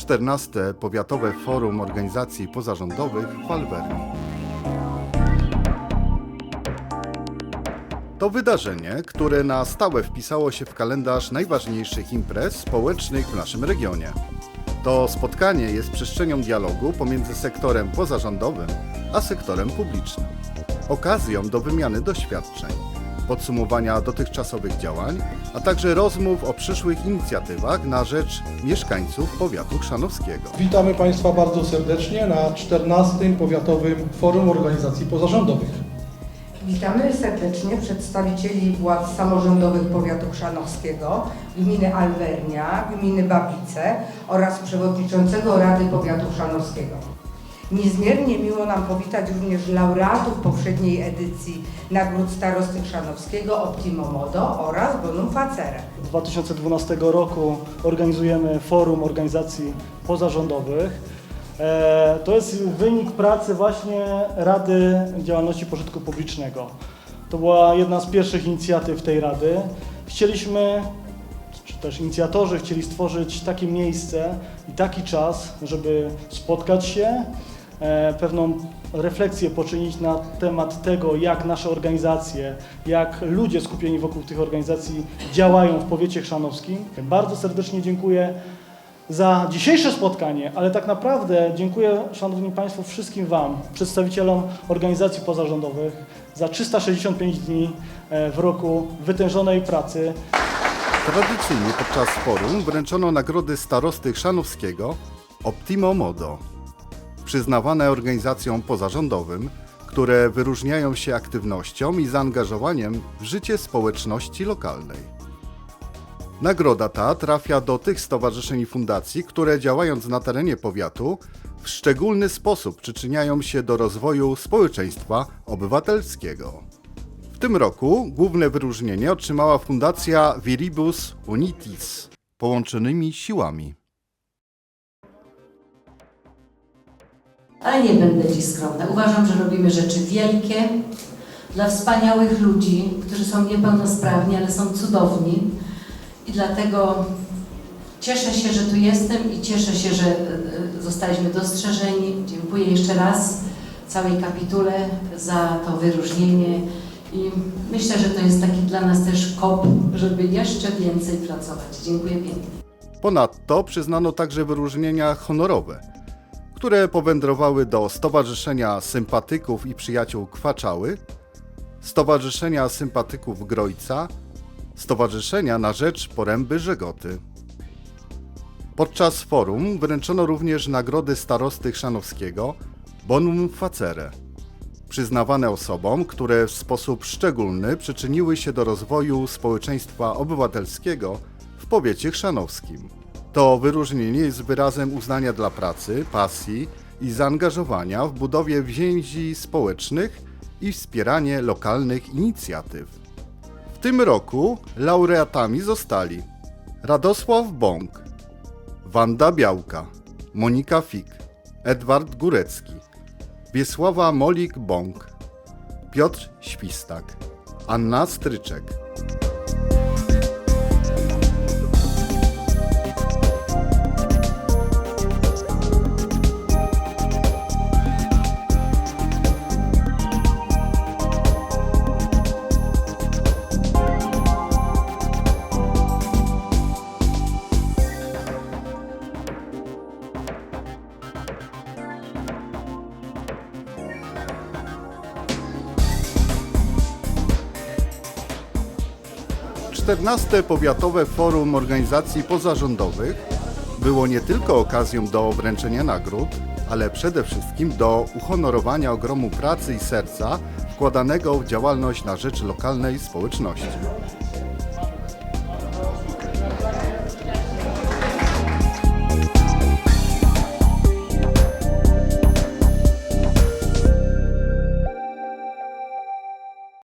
14. Powiatowe Forum Organizacji Pozarządowych w Alberni. To wydarzenie, które na stałe wpisało się w kalendarz najważniejszych imprez społecznych w naszym regionie. To spotkanie jest przestrzenią dialogu pomiędzy sektorem pozarządowym a sektorem publicznym. Okazją do wymiany doświadczeń, podsumowania dotychczasowych działań, a także rozmów o przyszłych inicjatywach na rzecz mieszkańców powiatu chrzanowskiego. Witamy Państwa bardzo serdecznie na 14. Powiatowym Forum Organizacji Pozarządowych. Witamy serdecznie przedstawicieli władz samorządowych powiatu chrzanowskiego, gminy Alwernia, gminy Babice oraz przewodniczącego Rady Powiatu Chrzanowskiego. Niezmiernie miło nam powitać również laureatów poprzedniej edycji Nagród Starosty Chrzanowskiego Optimo Modo oraz Bonum Facere. Od 2012 roku organizujemy Forum Organizacji Pozarządowych. E, To jest wynik pracy właśnie Rady Działalności Pożytku Publicznego. To była jedna z pierwszych inicjatyw tej Rady. Chcieliśmy, czy też inicjatorzy chcieli stworzyć takie miejsce i taki czas, żeby spotkać się, pewną refleksję poczynić na temat tego, jak nasze organizacje, jak ludzie skupieni wokół tych organizacji działają w powiecie chrzanowskim. Bardzo serdecznie dziękuję za dzisiejsze spotkanie, ale tak naprawdę dziękuję, Szanowni Państwo, wszystkim Wam, przedstawicielom organizacji pozarządowych, za 365 dni e, w roku wytężonej pracy, Tradycyjnie podczas forum wręczono nagrody starosty chrzanowskiego Optimo Modo, przyznawane organizacjom pozarządowym, które wyróżniają się aktywnością i zaangażowaniem w życie społeczności lokalnej. Nagroda ta trafia do tych stowarzyszeń i fundacji, które działając na terenie powiatu w szczególny sposób przyczyniają się do rozwoju społeczeństwa obywatelskiego. W tym roku główne wyróżnienie otrzymała Fundacja Viribus Unitis połączonymi siłami. Ale nie będę dziś skromna. Uważam, że robimy rzeczy wielkie dla wspaniałych ludzi, którzy są niepełnosprawni, ale są cudowni. I dlatego cieszę się, że tu jestem i cieszę się, że e, e, zostaliśmy dostrzeżeni. Dziękuję jeszcze raz całej kapitule za to wyróżnienie i myślę, że to jest taki dla nas też kop, żeby jeszcze więcej pracować. Dziękuję pięknie. Ponadto przyznano także wyróżnienia honorowe, które powędrowały do Stowarzyszenia Sympatyków i Przyjaciół Kwaczały, Stowarzyszenia Sympatyków Grojca, Stowarzyszenia na Rzecz Poręby Żegoty. Podczas forum wręczono również nagrody starosty chrzanowskiego Bonum Facere, przyznawane osobom, które w sposób szczególny przyczyniły się do rozwoju społeczeństwa obywatelskiego w powiecie chrzanowskim. To wyróżnienie jest wyrazem uznania dla pracy, pasji i zaangażowania w budowie więzi społecznych i wspieranie lokalnych inicjatyw. W tym roku laureatami zostali Radosław Bąk, Wanda Białka, Monika Fik, Edward Górecki, Wiesława Molik-Bąk, Piotr Świstak, Anna Stryczek. XIV Powiatowe Forum Organizacji Pozarządowych było nie tylko okazją do wręczenia nagród, ale przede wszystkim do uhonorowania ogromu pracy i serca wkładanego w działalność na rzecz lokalnej społeczności.